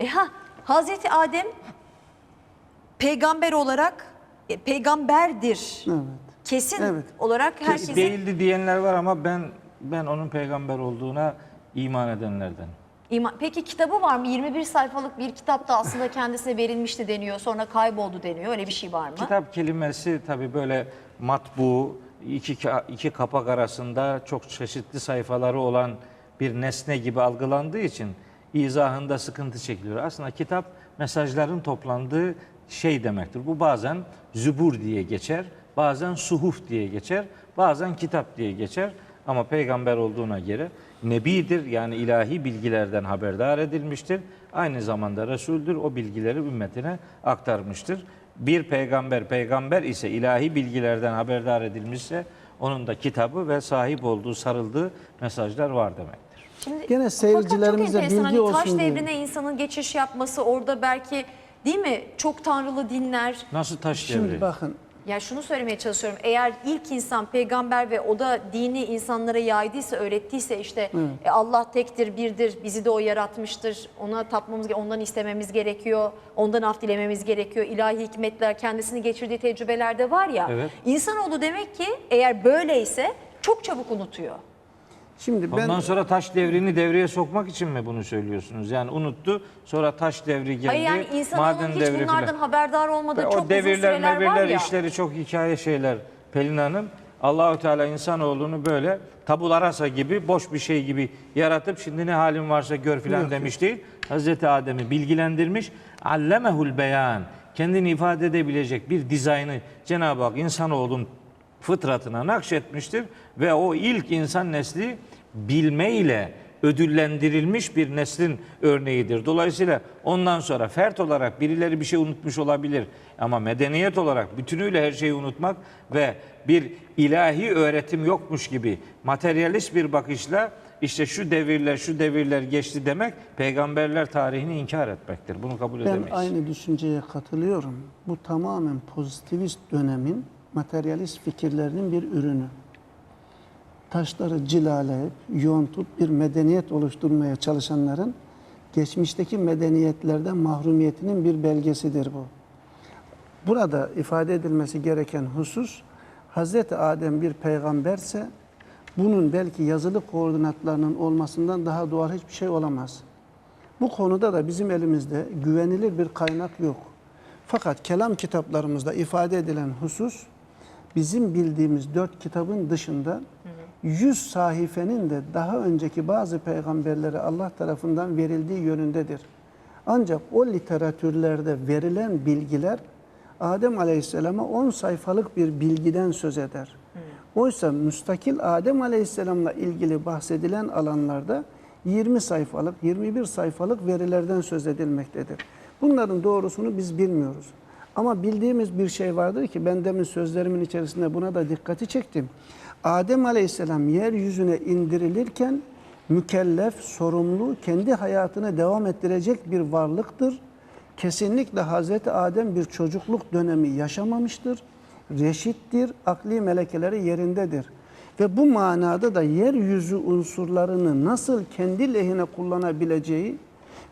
E ha Hazreti Adem peygamber olarak e, peygamberdir. Evet. Kesin Evet. olarak herkesin Değildi diyenler var ama ben ben onun peygamber olduğuna iman edenlerden. İma- Peki kitabı var mı? 21 sayfalık bir kitap da aslında kendisine verilmişti deniyor. Sonra kayboldu deniyor. Öyle bir şey var mı? Kitap kelimesi tabii böyle matbu, iki, ka- iki kapak arasında çok çeşitli sayfaları olan bir nesne gibi algılandığı için izahında sıkıntı çekiliyor. Aslında kitap mesajların toplandığı şey demektir. Bu bazen zübur diye geçer, bazen suhuf diye geçer, bazen kitap diye geçer. Ama peygamber olduğuna göre nebidir yani ilahi bilgilerden haberdar edilmiştir. Aynı zamanda Resul'dür o bilgileri ümmetine aktarmıştır. Bir peygamber peygamber ise ilahi bilgilerden haberdar edilmişse onun da kitabı ve sahip olduğu sarıldığı mesajlar var demektir. Şimdi, Gene seyircilerimize bilgi Hani taş olsun diye. devrine insanın geçiş yapması orada belki değil mi? Çok tanrılı dinler. Nasıl taş Şimdi devri? bakın Ya şunu söylemeye çalışıyorum. Eğer ilk insan peygamber ve o da dini insanlara yaydıysa, öğrettiyse işte e, Allah tektir, birdir, bizi de o yaratmıştır. Ona tapmamız, ondan istememiz gerekiyor. Ondan af dilememiz gerekiyor. İlahi hikmetler kendisini geçirdiği tecrübelerde var ya. Evet. İnsanoğlu demek ki eğer böyleyse çok çabuk unutuyor. Şimdi ben Ondan sonra taş devrini devreye sokmak için mi bunu söylüyorsunuz? Yani unuttu sonra taş devri geldi. Hayır yani maden hiç devri bunlardan filan. haberdar olmadığı çok o uzun devirler süreler var ya. işleri çok hikaye şeyler Pelin Hanım. Allahu Teala insanoğlunu böyle tabula rasa gibi boş bir şey gibi yaratıp şimdi ne halin varsa gör filan demiş değil. Hazreti Adem'i bilgilendirmiş. Allemehul beyan. Kendini ifade edebilecek bir dizaynı Cenab-ı Hak insanoğlunun fıtratına nakşetmiştir ve o ilk insan nesli bilme ile ödüllendirilmiş bir neslin örneğidir. Dolayısıyla ondan sonra fert olarak birileri bir şey unutmuş olabilir ama medeniyet olarak bütünüyle her şeyi unutmak ve bir ilahi öğretim yokmuş gibi materyalist bir bakışla işte şu devirler şu devirler geçti demek peygamberler tarihini inkar etmektir. Bunu kabul ben edemeyiz. aynı düşünceye katılıyorum. Bu tamamen pozitivist dönemin materyalist fikirlerinin bir ürünü. Taşları cilaleyip, yontup bir medeniyet oluşturmaya çalışanların geçmişteki medeniyetlerden mahrumiyetinin bir belgesidir bu. Burada ifade edilmesi gereken husus Hazreti Adem bir peygamberse bunun belki yazılı koordinatlarının olmasından daha doğal hiçbir şey olamaz. Bu konuda da bizim elimizde güvenilir bir kaynak yok. Fakat kelam kitaplarımızda ifade edilen husus bizim bildiğimiz dört kitabın dışında yüz sayfenin de daha önceki bazı peygamberlere Allah tarafından verildiği yönündedir. Ancak o literatürlerde verilen bilgiler Adem Aleyhisselam'a 10 sayfalık bir bilgiden söz eder. Oysa müstakil Adem Aleyhisselam'la ilgili bahsedilen alanlarda 20 sayfalık, 21 sayfalık verilerden söz edilmektedir. Bunların doğrusunu biz bilmiyoruz. Ama bildiğimiz bir şey vardır ki ben demin sözlerimin içerisinde buna da dikkati çektim. Adem Aleyhisselam yeryüzüne indirilirken mükellef, sorumlu, kendi hayatını devam ettirecek bir varlıktır. Kesinlikle Hazreti Adem bir çocukluk dönemi yaşamamıştır. Reşittir, akli melekeleri yerindedir. Ve bu manada da yeryüzü unsurlarını nasıl kendi lehine kullanabileceği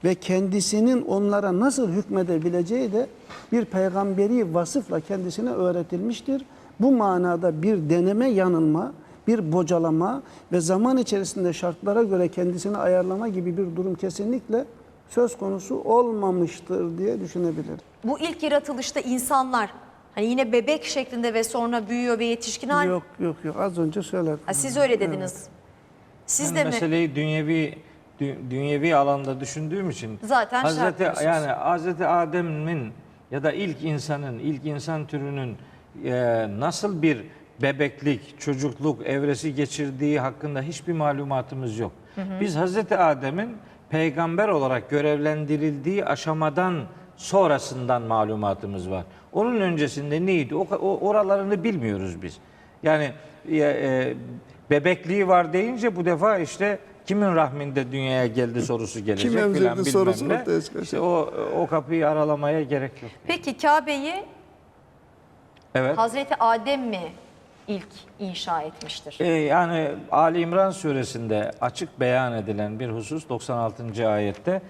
ve kendisinin onlara nasıl hükmedebileceği de bir peygamberi vasıfla kendisine öğretilmiştir. Bu manada bir deneme yanılma, bir bocalama ve zaman içerisinde şartlara göre kendisini ayarlama gibi bir durum kesinlikle söz konusu olmamıştır diye düşünebilirim. Bu ilk yaratılışta insanlar hani yine bebek şeklinde ve sonra büyüyor ve yetişkin hal. Yok yok yok az önce söyledim. Ha, siz öyle dediniz. Siz Ben de mi? meseleyi dünyevi dü- dünyevi alanda düşündüğüm için Zaten Hazreti yani Hazreti Adem'in ya da ilk insanın, ilk insan türünün e, nasıl bir bebeklik, çocukluk evresi geçirdiği hakkında hiçbir malumatımız yok. Biz Hazreti Adem'in peygamber olarak görevlendirildiği aşamadan sonrasından malumatımız var. Onun öncesinde neydi? O, o oralarını bilmiyoruz biz. Yani e, e, bebekliği var deyince bu defa işte kimin rahminde dünyaya geldi sorusu gelecek Kim emzirdi filan bilmem sorusu ne. ortaya çıkacak. İşte o o kapıyı aralamaya gerek yok. Peki Kabe'yi Evet. Hazreti Adem mi ilk inşa etmiştir? Ee, yani Ali İmran suresinde açık beyan edilen bir husus 96. ayette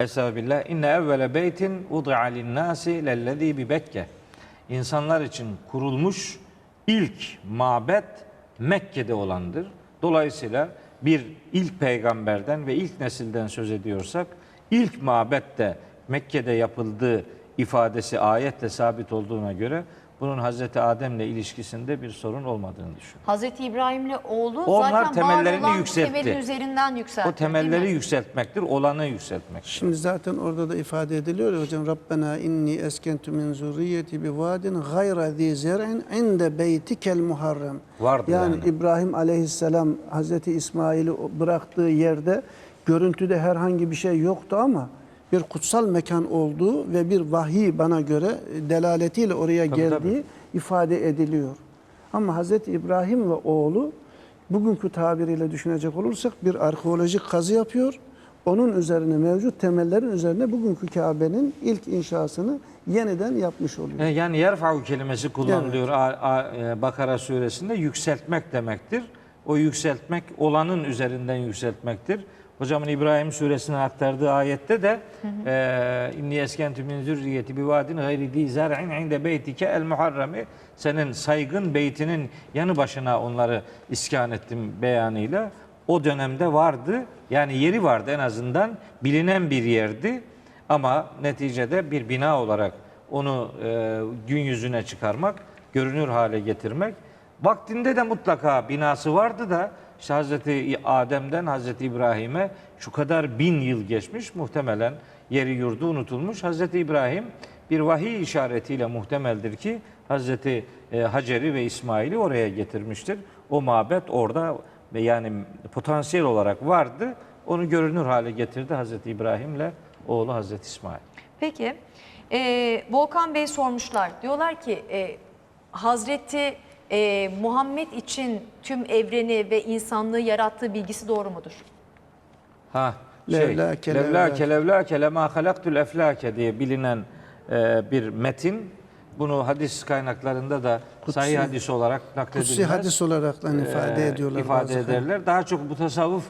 Estağfirullah. İnne evvele beytin udi'a linnâsi lellezî bi Bekke. İnsanlar için kurulmuş ilk mabet Mekke'de olandır. Dolayısıyla bir ilk peygamberden ve ilk nesilden söz ediyorsak ilk mabet de Mekke'de yapıldığı ifadesi ayetle sabit olduğuna göre bunun Hazreti Adem'le ilişkisinde bir sorun olmadığını düşünüyorum. Hazreti İbrahim'le oğlu Onlar zaten temellerini var olan yükseltti. temelin üzerinden yükseltti. O temelleri değil mi? yükseltmektir, olanı yükseltmektir. Şimdi zaten orada da ifade ediliyor ya hocam Rabbena inni eskentu min zurriyeti bi vadin gayra zi zer'in inde beytikel muharrem. Vardı yani, yani. İbrahim aleyhisselam Hazreti İsmail'i bıraktığı yerde görüntüde herhangi bir şey yoktu ama bir kutsal mekan olduğu ve bir vahiy bana göre delaletiyle oraya Tabii, geldiği tabii. ifade ediliyor. Ama Hazreti İbrahim ve oğlu bugünkü tabiriyle düşünecek olursak bir arkeolojik kazı yapıyor. Onun üzerine mevcut temellerin üzerine bugünkü Kabe'nin ilk inşasını yeniden yapmış oluyor. E, Yani yerfa'u kelimesi kullanılıyor A- e, Bakara suresinde yükseltmek demektir. O yükseltmek olanın üzerinden yükseltmektir. Hocamın İbrahim suresine aktardığı ayette de e, inni eskentu min zürriyeti bi vadin gayri di zar'in inde beytike el muharremi senin saygın beytinin yanı başına onları iskan ettim beyanıyla o dönemde vardı. Yani yeri vardı en azından bilinen bir yerdi. Ama neticede bir bina olarak onu e, gün yüzüne çıkarmak, görünür hale getirmek. Vaktinde de mutlaka binası vardı da işte Hazreti Adem'den Hazreti İbrahim'e şu kadar bin yıl geçmiş muhtemelen yeri yurdu unutulmuş. Hazreti İbrahim bir vahiy işaretiyle muhtemeldir ki Hazreti e, Hacer'i ve İsmail'i oraya getirmiştir. O mabet orada yani potansiyel olarak vardı. Onu görünür hale getirdi Hazreti İbrahim'le oğlu Hazreti İsmail. Peki e, Volkan Bey sormuşlar. Diyorlar ki e, Hazreti e, Muhammed için tüm evreni ve insanlığı yarattığı bilgisi doğru mudur? Ha, şey, Levlâke, levlâke levlâke lemâ halaktul eflâke diye bilinen e, bir metin. Bunu hadis kaynaklarında da Kutsi- sahih hadis olarak nakledilmez. Kutsi hadis olarak da ifade e, ediyorlar. ifade bazı- ederler. Daha çok bu tasavvuf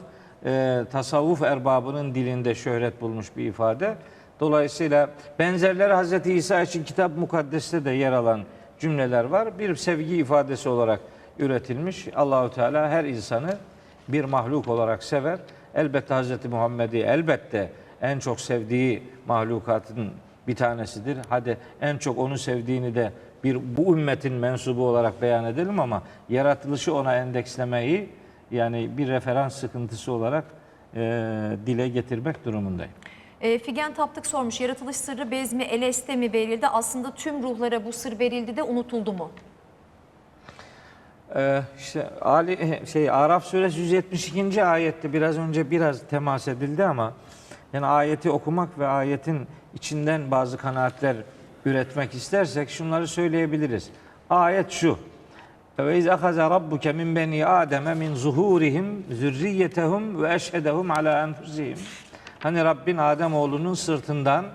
e, tasavvuf erbabının dilinde şöhret bulmuş bir ifade. Dolayısıyla benzerleri Hazreti İsa için kitap mukaddeste de yer alan cümleler var. Bir sevgi ifadesi olarak üretilmiş. Allahu Teala her insanı bir mahluk olarak sever. Elbette Hazreti Muhammed'i elbette en çok sevdiği mahlukatın bir tanesidir. Hadi en çok onu sevdiğini de bir bu ümmetin mensubu olarak beyan edelim ama yaratılışı ona endekslemeyi yani bir referans sıkıntısı olarak e, dile getirmek durumundayım. E, Figen Taptık sormuş. Yaratılış sırrı bezmi eleste mi verildi? Aslında tüm ruhlara bu sır verildi de unutuldu mu? Ee, işte Ali şey Araf suresi 172. ayette biraz önce biraz temas edildi ama yani ayeti okumak ve ayetin içinden bazı kanaatler üretmek istersek şunları söyleyebiliriz. Ayet şu. Ve iz ahaza rabbuke min beni ademe min zuhurihim zürriyetehum ve eşhedehum ala enfusihim. Hani Rabbin Adem oğlunun sırtından,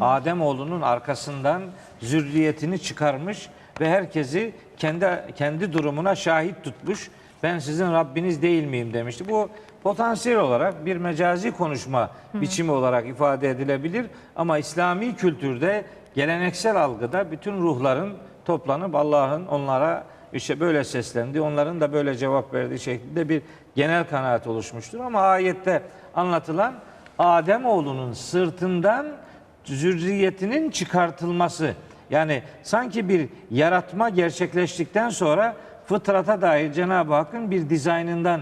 Adem oğlunun arkasından zürriyetini çıkarmış ve herkesi kendi kendi durumuna şahit tutmuş. Ben sizin Rabbiniz değil miyim demişti. Bu potansiyel olarak bir mecazi konuşma biçimi olarak ifade edilebilir ama İslami kültürde geleneksel algıda bütün ruhların toplanıp Allah'ın onlara işte böyle seslendi, onların da böyle cevap verdiği şeklinde bir genel kanaat oluşmuştur. Ama ayette anlatılan Adem oğlunun sırtından zürriyetinin çıkartılması. Yani sanki bir yaratma gerçekleştikten sonra fıtrata dair Cenab-ı Hakk'ın bir dizaynından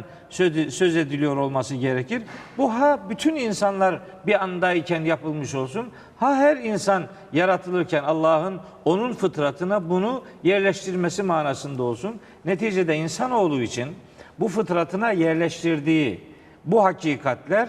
söz ediliyor olması gerekir. Bu ha bütün insanlar bir andayken yapılmış olsun. Ha her insan yaratılırken Allah'ın onun fıtratına bunu yerleştirmesi manasında olsun. Neticede insanoğlu için bu fıtratına yerleştirdiği bu hakikatler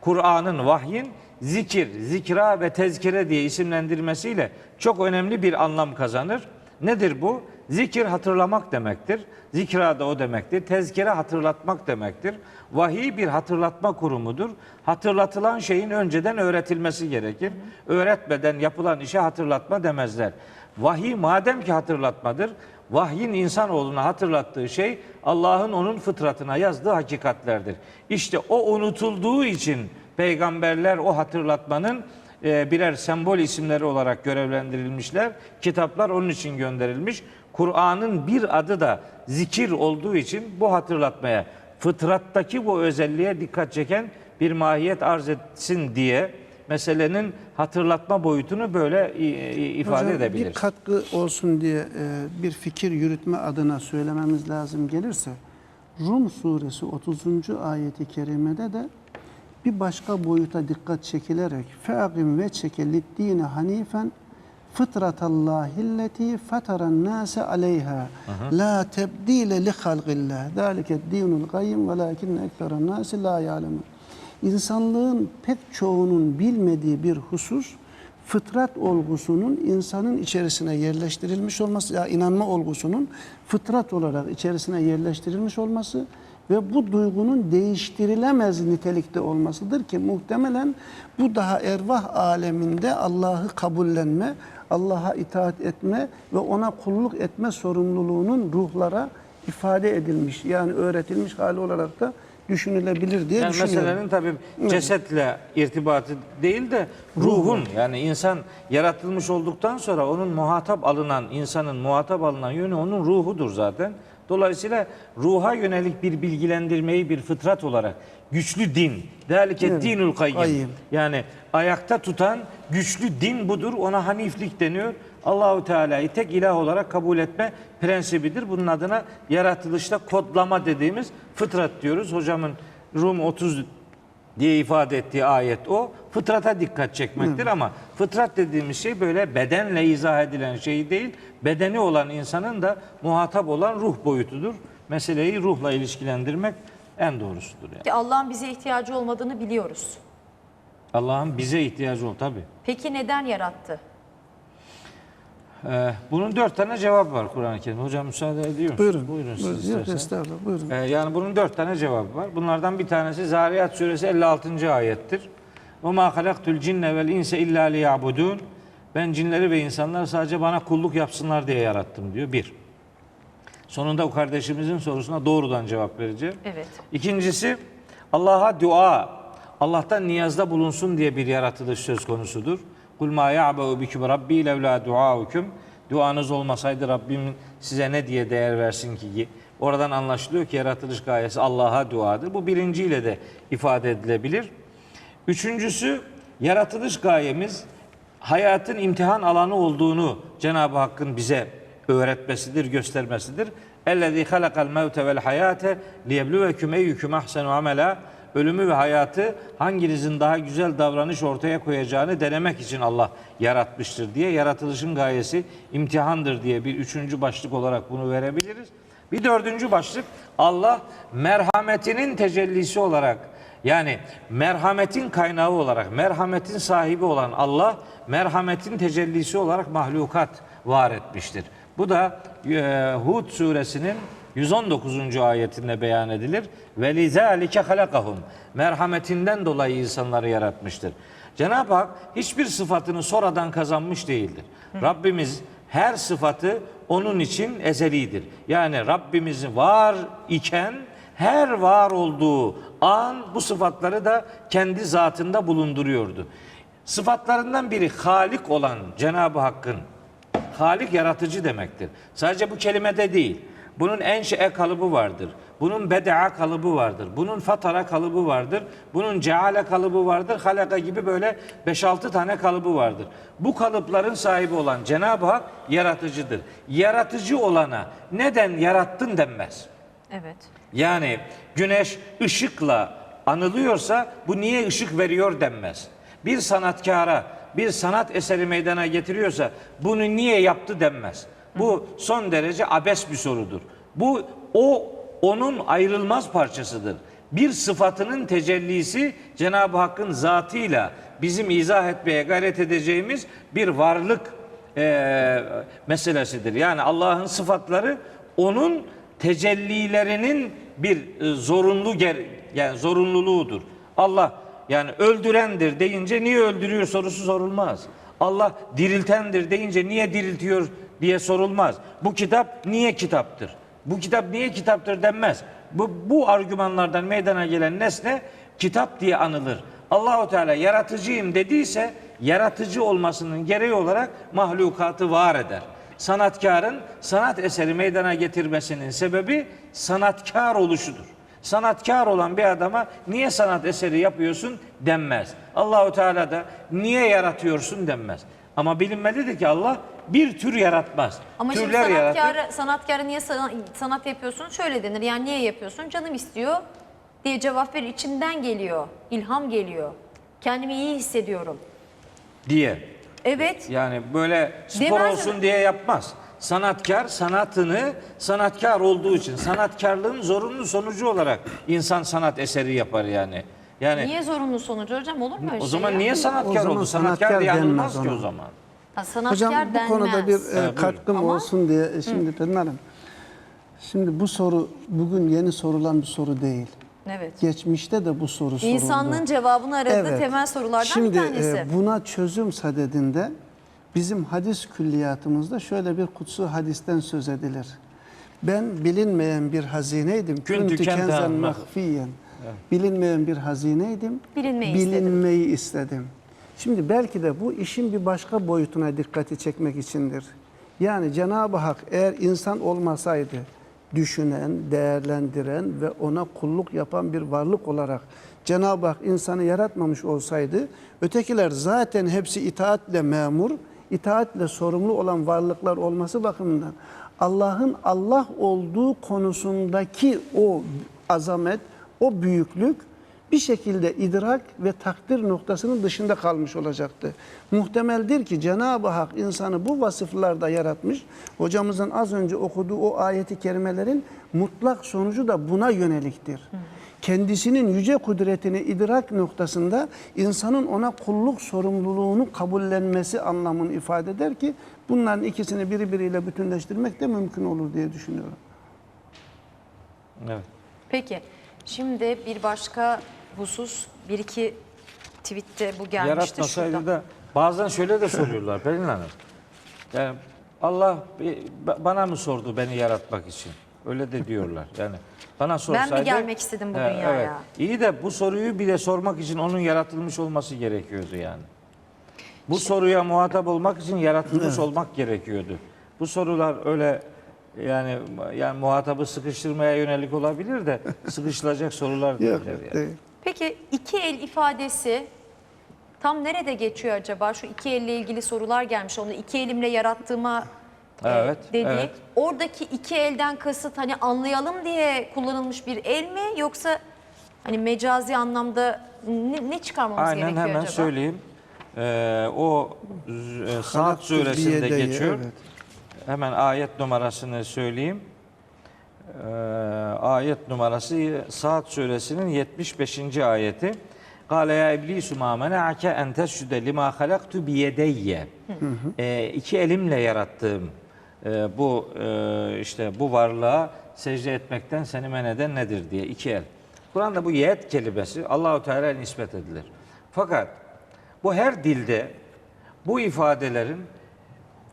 Kur'an'ın vahyin zikir, zikra ve tezkire diye isimlendirmesiyle çok önemli bir anlam kazanır. Nedir bu? Zikir hatırlamak demektir. Zikra da o demektir. Tezkire hatırlatmak demektir. Vahiy bir hatırlatma kurumudur. Hatırlatılan şeyin önceden öğretilmesi gerekir. Öğretmeden yapılan işe hatırlatma demezler. Vahiy madem ki hatırlatmadır, vahyin insanoğluna hatırlattığı şey Allah'ın onun fıtratına yazdığı hakikatlerdir. İşte o unutulduğu için Peygamberler o hatırlatmanın e, birer sembol isimleri olarak görevlendirilmişler. Kitaplar onun için gönderilmiş. Kur'an'ın bir adı da zikir olduğu için bu hatırlatmaya, fıtrattaki bu özelliğe dikkat çeken bir mahiyet arz etsin diye meselenin hatırlatma boyutunu böyle ifade Hocam, edebiliriz. Bir katkı olsun diye e, bir fikir yürütme adına söylememiz lazım gelirse Rum suresi 30. ayeti kerimede de bir başka boyuta dikkat çekilerek fe'agim ve çekelit dine hanifen fıtratallahilleti fataran nase aleyha la tebdile li halqillah zalike dinul kayyim velakinne ekseren nasi la ya'lemun İnsanlığın pek çoğunun bilmediği bir husus fıtrat olgusunun insanın içerisine yerleştirilmiş olması, ya inanma olgusunun fıtrat olarak içerisine yerleştirilmiş olması ve bu duygunun değiştirilemez nitelikte olmasıdır ki muhtemelen bu daha ervah aleminde Allah'ı kabullenme, Allah'a itaat etme ve ona kulluk etme sorumluluğunun ruhlara ifade edilmiş yani öğretilmiş hali olarak da düşünülebilir diye Yani düşünüyorum. meselenin tabii cesetle irtibatı değil de ruhun yani insan yaratılmış olduktan sonra onun muhatap alınan insanın muhatap alınan yönü onun ruhudur zaten. Dolayısıyla ruha yönelik bir bilgilendirmeyi bir fıtrat olarak güçlü din, delike Evet. dinul kayyim. Kayyim. Yani ayakta tutan güçlü din budur. Ona haniflik deniyor. Allahu Teala'yı tek ilah olarak kabul etme prensibidir. Bunun adına yaratılışta kodlama dediğimiz fıtrat diyoruz. Hocamın Rum 30 diye ifade ettiği ayet o. Fıtrata dikkat çekmektir ama fıtrat dediğimiz şey böyle bedenle izah edilen şey değil. Bedeni olan insanın da muhatap olan ruh boyutudur. Meseleyi ruhla ilişkilendirmek en doğrusudur yani. Ki Allah'ın bize ihtiyacı olmadığını biliyoruz. Allah'ın bize ihtiyacı ol tabii. Peki neden yarattı? Ee, bunun dört tane cevabı var Kur'an-ı Kerim'de. Hocam müsaade ediyor musunuz? Buyurun. Buyurun siz Buyurun. Yok, estağfurullah. Buyurun. Ee, yani bunun dört tane cevabı var. Bunlardan bir tanesi Zariyat suresi 56. ayettir. Halaktul cinne vel inse illa liyabudun. Ben cinleri ve insanları sadece bana kulluk yapsınlar diye yarattım diyor. Bir. Sonunda o kardeşimizin sorusuna doğrudan cevap vereceğim. Evet. İkincisi Allah'a dua, Allah'tan niyazda bulunsun diye bir yaratılış söz konusudur. Kul ma ya'ba'u bikum rabbi levla duaukum. Duanız olmasaydı Rabbim size ne diye değer versin ki? Oradan anlaşılıyor ki yaratılış gayesi Allah'a duadır. Bu birinciyle de ifade edilebilir. Üçüncüsü yaratılış gayemiz hayatın imtihan alanı olduğunu Cenab-ı Hakk'ın bize öğretmesidir, göstermesidir. Ellezî halakal mevte vel hayate liyebluvekum eyyüküm ahsenu amela. Ölümü ve hayatı hanginizin daha güzel davranış ortaya koyacağını denemek için Allah yaratmıştır diye yaratılışın gayesi imtihandır diye bir üçüncü başlık olarak bunu verebiliriz. Bir dördüncü başlık Allah merhametinin tecellisi olarak yani merhametin kaynağı olarak, merhametin sahibi olan Allah, merhametin tecellisi olarak mahlukat var etmiştir. Bu da e, Hud suresinin 119. ayetinde beyan edilir. Ve lizalike halakahum. Merhametinden dolayı insanları yaratmıştır. Cenab-ı Hak hiçbir sıfatını sonradan kazanmış değildir. Rabbimiz her sıfatı onun için ezelidir. Yani Rabbimiz var iken her var olduğu an bu sıfatları da kendi zatında bulunduruyordu. Sıfatlarından biri Halik olan Cenab-ı Hakk'ın Halik yaratıcı demektir. Sadece bu kelimede değil. Bunun enşe kalıbı vardır. Bunun bedaa kalıbı vardır. Bunun fatara kalıbı vardır. Bunun ceale kalıbı vardır. Halaka gibi böyle 5-6 tane kalıbı vardır. Bu kalıpların sahibi olan Cenab-ı Hak yaratıcıdır. Yaratıcı olana neden yarattın denmez. Evet. Yani güneş ışıkla anılıyorsa bu niye ışık veriyor denmez. Bir sanatkara bir sanat eseri meydana getiriyorsa bunu niye yaptı denmez. Bu son derece abes bir sorudur. Bu o onun ayrılmaz parçasıdır. Bir sıfatının tecellisi Cenab-ı Hakk'ın zatıyla bizim izah etmeye gayret edeceğimiz bir varlık eee, meselesidir. Yani Allah'ın sıfatları onun tecellilerinin bir e, zorunlu ger- yani zorunluluğudur. Allah yani öldürendir deyince niye öldürüyor sorusu sorulmaz. Allah diriltendir deyince niye diriltiyor diye sorulmaz. Bu kitap niye kitaptır? Bu kitap niye kitaptır denmez. Bu, bu argümanlardan meydana gelen nesne kitap diye anılır. Allahu Teala yaratıcıyım dediyse yaratıcı olmasının gereği olarak mahlukatı var eder. Sanatkarın sanat eseri meydana getirmesinin sebebi sanatkar oluşudur. Sanatkar olan bir adama niye sanat eseri yapıyorsun denmez. Allahu Teala da niye yaratıyorsun denmez. Ama bilinmelidir ki Allah bir tür yaratmaz. Ama şimdi Türler yaratır. sanatkara, sanatkara niye sana- sanat yapıyorsun? Şöyle denir. Yani niye yapıyorsun? Canım istiyor diye cevap verir. İçimden geliyor. ilham geliyor. Kendimi iyi hissediyorum. diye. Evet. Yani böyle spor Demez olsun mi? diye yapmaz. Sanatkar sanatını sanatkar olduğu için sanatkarlığın zorunlu sonucu olarak insan sanat eseri yapar yani. Yani Niye zorunlu sonucu hocam? Olur mu öyle o şey zaman ya? niye sanatkar zaman oldu? Sanatkar, sanatkar diye denmez anılmaz ki ona. o zaman. Ha, sanatkar Hocam bu denmez. konuda bir e, buyurun. katkım Ama- olsun diye e, şimdi Hanım. Şimdi bu soru bugün yeni sorulan bir soru değil. Evet. Geçmişte de bu soru soruldu. İnsanlığın cevabını aradığı Evet. temel sorulardan Şimdi, bir tanesi. e, buna çözüm sadedinde bizim hadis külliyatımızda şöyle bir kutsu hadisten söz edilir. Ben bilinmeyen bir hazineydim. Kün Küntü tüken kenzen dağılmak. mahfiyen. Bilinmeyen bir hazineydim. Bilinmeyi istedim. bilinmeyi istedim. Şimdi belki de bu işin bir başka boyutuna dikkati çekmek içindir. Yani Cenab-ı Hak eğer insan olmasaydı düşünen, değerlendiren ve ona kulluk yapan bir varlık olarak Cenab-ı Hak insanı yaratmamış olsaydı ötekiler zaten hepsi itaatle memur, itaatle sorumlu olan varlıklar olması bakımından Allah'ın Allah olduğu konusundaki o azamet, o büyüklük bir şekilde idrak ve takdir noktasının dışında kalmış olacaktı. Muhtemeldir ki Cenab-ı Hak insanı bu vasıflarda yaratmış. Hocamızın az önce okuduğu o ayeti kerimelerin mutlak sonucu da buna yöneliktir. Kendisinin yüce kudretini idrak noktasında insanın ona kulluk sorumluluğunu kabullenmesi anlamını ifade eder ki bunların ikisini birbiriyle bütünleştirmek de mümkün olur diye düşünüyorum. Evet. Peki. Şimdi bir başka husus, bir iki tweette bu gelmişti Yaratmasaydı şurada. da bazen şöyle de soruyorlar Pelin Hanım. Yani Allah bana mı sordu beni yaratmak için? Öyle de diyorlar. Yani bana sorsaydı. gelmek istedim bu dünyaya? İyi de bu soruyu bile sormak için onun yaratılmış olması gerekiyordu yani. Bu soruya muhatap olmak için yaratılmış olmak gerekiyordu. Bu sorular öyle yani yani muhatabı sıkıştırmaya yönelik olabilir de sıkıştıracak sorular Yok, değiller yani. değil. Peki iki el ifadesi tam nerede geçiyor acaba? Şu iki elle ilgili sorular gelmiş. Onu iki elimle yarattığıma Evet, dedik. evet. Oradaki iki elden kasıt hani anlayalım diye kullanılmış bir el mi yoksa hani mecazi anlamda ne, ne çıkarmamız Aynen gerekiyor hemen acaba? söyleyeyim. Ee, o e, Saat suresinde geçiyor. evet. Hemen ayet numarasını söyleyeyim. Ee, ayet numarası Saat suresinin 75. ayeti. Kale ya iblisu ma mena'ake en tesjude lima halaktu biyedeyye. Ee, iki elimle yarattığım e, bu e, işte bu varlığa secde etmekten seni men eden nedir diye iki el. Kur'an'da bu yet kelimesi Allahu Teala'ya nispet edilir. Fakat bu her dilde bu ifadelerin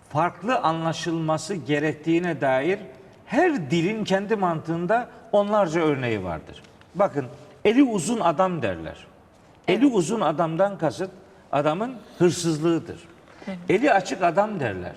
farklı anlaşılması gerektiğine dair her dilin kendi mantığında onlarca örneği vardır. Bakın eli uzun adam derler. Eli uzun adamdan kasıt adamın hırsızlığıdır. Eli açık adam derler.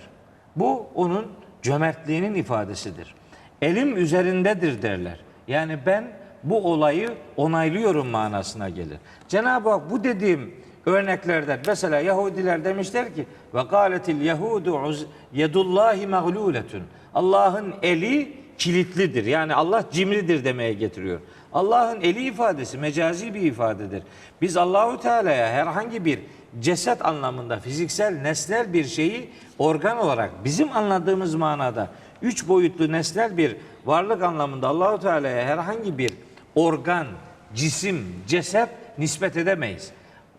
Bu onun cömertliğinin ifadesidir. Elim üzerindedir derler. Yani ben bu olayı onaylıyorum manasına gelir. Cenab-ı Hak bu dediğim örneklerden mesela Yahudiler demişler ki ve galetil yehudu yedullahi mağluletun. Allah'ın eli kilitlidir. Yani Allah cimridir demeye getiriyor. Allah'ın eli ifadesi mecazi bir ifadedir. Biz Allahu Teala'ya herhangi bir ceset anlamında fiziksel nesnel bir şeyi organ olarak bizim anladığımız manada üç boyutlu nesnel bir varlık anlamında Allahu Teala'ya herhangi bir organ, cisim, ceset nispet edemeyiz.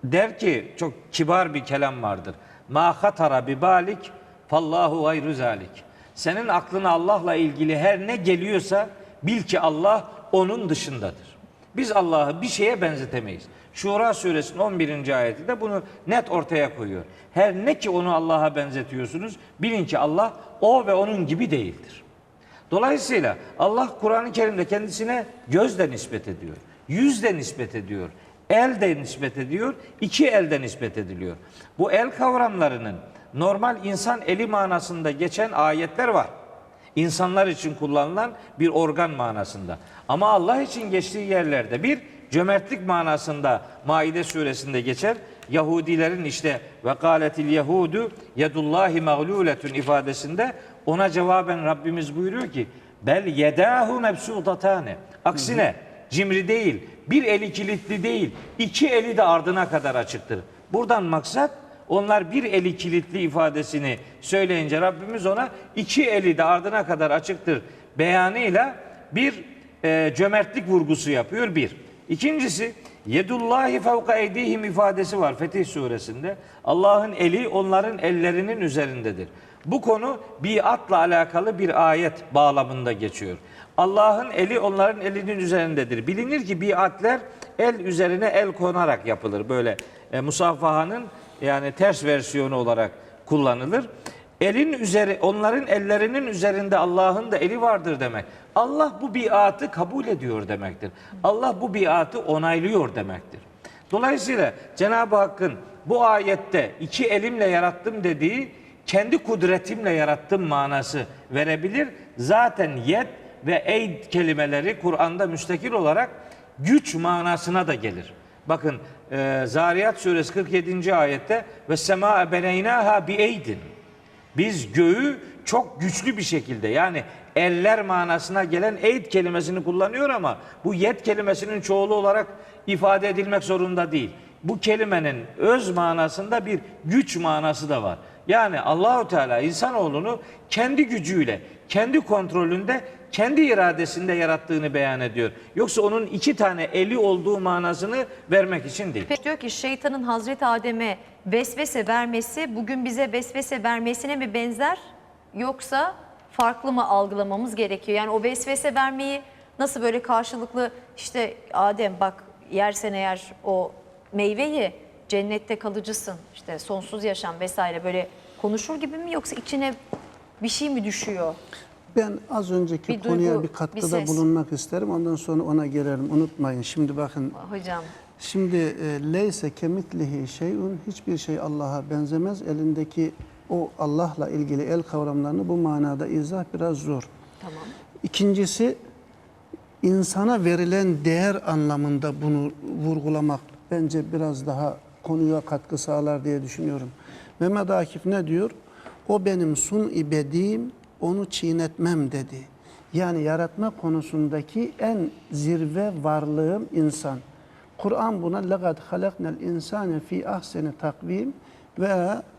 Der ki çok kibar bir kelam vardır. Ma hatara bi balik fallahu gayru zalik. Senin aklına Allah'la ilgili her ne geliyorsa bil ki Allah onun dışındadır. Biz Allah'ı bir şeye benzetemeyiz. Şura suresinin 11. ayeti de bunu net ortaya koyuyor. Her ne ki onu Allah'a benzetiyorsunuz bilin ki Allah o ve onun gibi değildir. Dolayısıyla Allah Kur'an-ı Kerim'de kendisine gözle nispet ediyor. Yüzle nispet ediyor. El de nispet ediyor, iki el de nispet ediliyor. Bu el kavramlarının normal insan eli manasında geçen ayetler var. İnsanlar için kullanılan bir organ manasında. Ama Allah için geçtiği yerlerde bir cömertlik manasında Maide suresinde geçer. Yahudilerin işte ve kâletil yehudu yedullahi mağluletun ifadesinde ona cevaben Rabbimiz buyuruyor ki bel yedahu mebsutatane. Aksine cimri değil, bir eli kilitli değil, iki eli de ardına kadar açıktır. Buradan maksat onlar bir eli kilitli ifadesini söyleyince Rabbimiz ona iki eli de ardına kadar açıktır beyanıyla bir e, cömertlik vurgusu yapıyor bir. İkincisi yedullahi fevka eydihim ifadesi var Fetih suresinde. Allah'ın eli onların ellerinin üzerindedir. Bu konu biatla alakalı bir ayet bağlamında geçiyor. Allah'ın eli onların elinin üzerindedir. Bilinir ki biatler el üzerine el konarak yapılır. Böyle e, musafahanın yani ters versiyonu olarak kullanılır. Elin üzeri onların ellerinin üzerinde Allah'ın da eli vardır demek. Allah bu biatı kabul ediyor demektir. Allah bu biatı onaylıyor demektir. Dolayısıyla Cenab-ı Hakk'ın bu ayette iki elimle yarattım dediği kendi kudretimle yarattım manası verebilir. Zaten yet ve eyd kelimeleri Kur'an'da müstakil olarak güç manasına da gelir. Bakın e, Zariyat suresi 47. ayette ve sema beneynaha bi eydin. Biz göğü çok güçlü bir şekilde yani eller manasına gelen eyd kelimesini kullanıyor ama bu yet kelimesinin çoğulu olarak ifade edilmek zorunda değil. Bu kelimenin öz manasında bir güç manası da var. Yani Allahu Teala insanoğlunu kendi gücüyle, kendi kontrolünde, kendi iradesinde yarattığını beyan ediyor. Yoksa onun iki tane eli olduğu manasını vermek için değil. Peki diyor ki şeytanın Hazreti Adem'e vesvese vermesi bugün bize vesvese vermesine mi benzer yoksa farklı mı algılamamız gerekiyor? Yani o vesvese vermeyi nasıl böyle karşılıklı işte Adem bak yersen eğer o meyveyi cennette kalıcısın işte sonsuz yaşam vesaire böyle konuşur gibi mi yoksa içine bir şey mi düşüyor? Ben az önceki Bir konuya duygu, bir bir katkıda ses. bulunmak isterim. Ondan sonra ona girerim. Unutmayın. Şimdi bakın Hocam Şimdi e, leyse kemitlihi şeyun hiçbir şey Allah'a benzemez. Elindeki o Allah'la ilgili el kavramlarını bu manada izah biraz zor. tamam. İkincisi insana verilen değer anlamında bunu vurgulamak bence biraz daha konuya katkı sağlar diye düşünüyorum. Mehmet Akif ne diyor? O benim sun ibediğim, onu çiğnetmem dedi. Yani yaratma konusundaki en zirve varlığım insan. Kur'an buna لَقَدْ خَلَقْنَا الْاِنْسَانَ ف۪ي ahseni takvim ve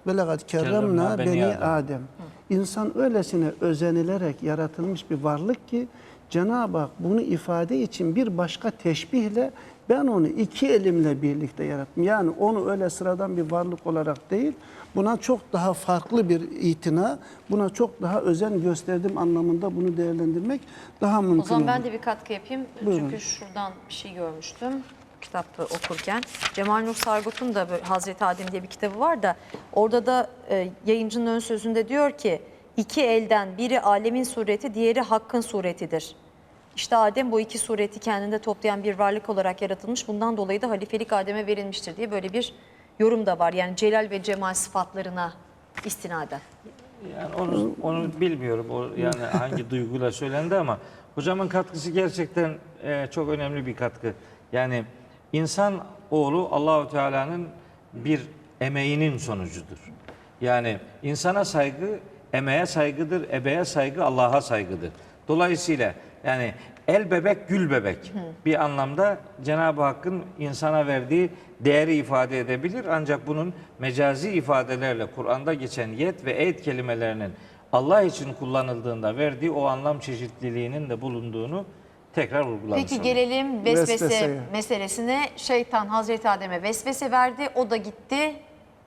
ve لَقَدْ kerremna Kerremna beni beni Adem. Adem. İnsan öylesine özenilerek yaratılmış bir varlık ki Cenab-ı Hak bunu ifade için bir başka teşbihle ben onu iki elimle birlikte yarattım. Yani onu öyle sıradan bir varlık olarak değil, buna çok daha farklı bir itina, buna çok daha özen gösterdim anlamında bunu değerlendirmek daha mümkün O zaman ben olur. de bir katkı yapayım. Buyurun. Çünkü şuradan bir şey görmüştüm kitapta okurken. Cemal Nur Sargut'un da böyle Hazreti Adem diye bir kitabı var da orada da e, yayıncının ön sözünde diyor ki iki elden biri alemin sureti diğeri hakkın suretidir. İşte Adem bu iki sureti kendinde toplayan bir varlık olarak yaratılmış. Bundan dolayı da halifelik Adem'e verilmiştir diye böyle bir yorum da var. Yani celal ve cemal sıfatlarına istinaden. Yani onu, onu bilmiyorum. O yani hangi duyguyla söylendi ama hocamın katkısı gerçekten e, çok önemli bir katkı. Yani insan oğlu Allahu Teala'nın bir emeğinin sonucudur. Yani insana saygı emeğe saygıdır, ebeğe saygı Allah'a saygıdır. Dolayısıyla yani el bebek gül bebek bir anlamda Cenab-ı Hakk'ın insana verdiği değeri ifade edebilir. Ancak bunun mecazi ifadelerle Kur'an'da geçen yet ve eyd kelimelerinin Allah için kullanıldığında verdiği o anlam çeşitliliğinin de bulunduğunu tekrar vurgulamış Peki olayım. gelelim vesvese Vesveseye. meselesine. Şeytan Hazreti Adem'e vesvese verdi. O da gitti.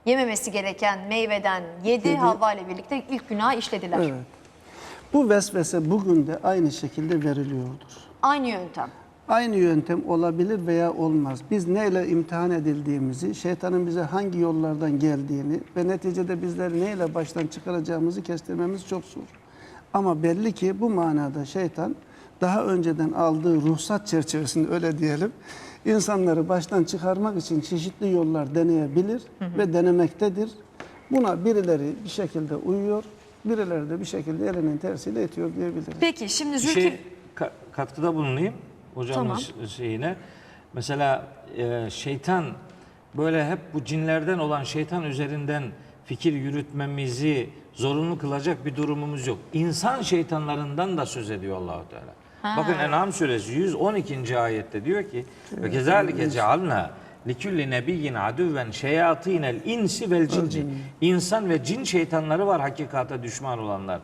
Yememesi gereken meyveden yedi. Havva ile birlikte ilk günah işlediler. Evet. Bu vesvese bugün de aynı şekilde veriliyordur. Aynı yöntem. Aynı yöntem olabilir veya olmaz. Biz neyle imtihan edildiğimizi, şeytanın bize hangi yollardan geldiğini ve neticede bizleri neyle baştan çıkaracağımızı kestirmemiz çok zor. Ama belli ki bu manada şeytan daha önceden aldığı ruhsat çerçevesinde öyle diyelim, insanları baştan çıkarmak için çeşitli yollar deneyebilir ve denemektedir. Buna birileri bir şekilde uyuyor, birileri de bir şekilde elinin tersiyle etiyor diyebiliriz. Peki şimdi Zülkif... şey ka- katkıda bulunayım hocamın Tamam. şeyine. Mesela e, şeytan böyle hep bu cinlerden olan şeytan üzerinden fikir yürütmemizi zorunlu kılacak bir durumumuz yok. İnsan şeytanlarından da söz ediyor Allahu Teala. Bakın En'am suresi 112. ayette diyor ki ve kezalike cealna likulli nebiyyin aduven şeyatinel insi vel cinni. İnsan ve cin şeytanları var hakikate düşman olanlar.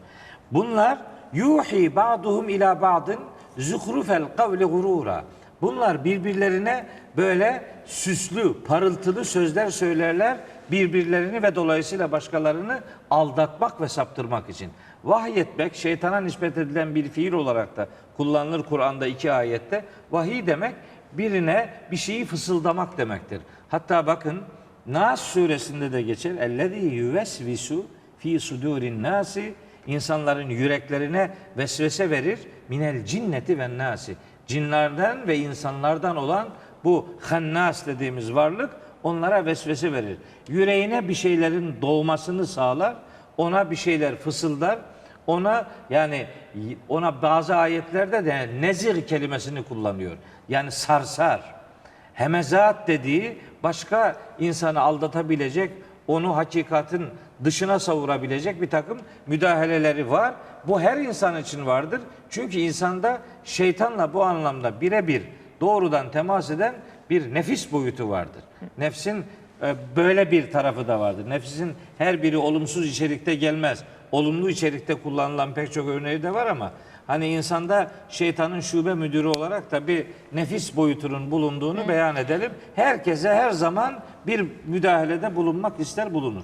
Bunlar yuhi ba'duhum ila ba'din zuhrufel kavli gurura. Bunlar birbirlerine böyle süslü, parıltılı sözler söylerler birbirlerini ve dolayısıyla başkalarını aldatmak ve saptırmak için. Vahyetmek şeytana nispet edilen bir fiil olarak da kullanılır Kur'an'da iki ayette. Vahiy demek birine bir şeyi fısıldamak demektir. Hatta bakın Nas suresinde de geçer. Ellezî yuvesvisu fi sudurin nasi insanların yüreklerine vesvese verir. Minel cinneti ve nasi. Cinlerden ve insanlardan olan bu hannas dediğimiz varlık onlara vesvese verir. Yüreğine bir şeylerin doğmasını sağlar. Ona bir şeyler fısıldar. Ona yani ona bazı ayetlerde de nezir kelimesini kullanıyor. Yani sarsar. Hemezat dediği başka insanı aldatabilecek, onu hakikatin dışına savurabilecek bir takım müdahaleleri var. Bu her insan için vardır. Çünkü insanda şeytanla bu anlamda birebir doğrudan temas eden bir nefis boyutu vardır. Nefsin e, böyle bir tarafı da vardır. Nefsin her biri olumsuz içerikte gelmez. Olumlu içerikte kullanılan pek çok örneği de var ama hani insanda şeytanın şube müdürü olarak da bir nefis boyutunun bulunduğunu beyan edelim. Herkese her zaman bir müdahalede bulunmak ister bulunur.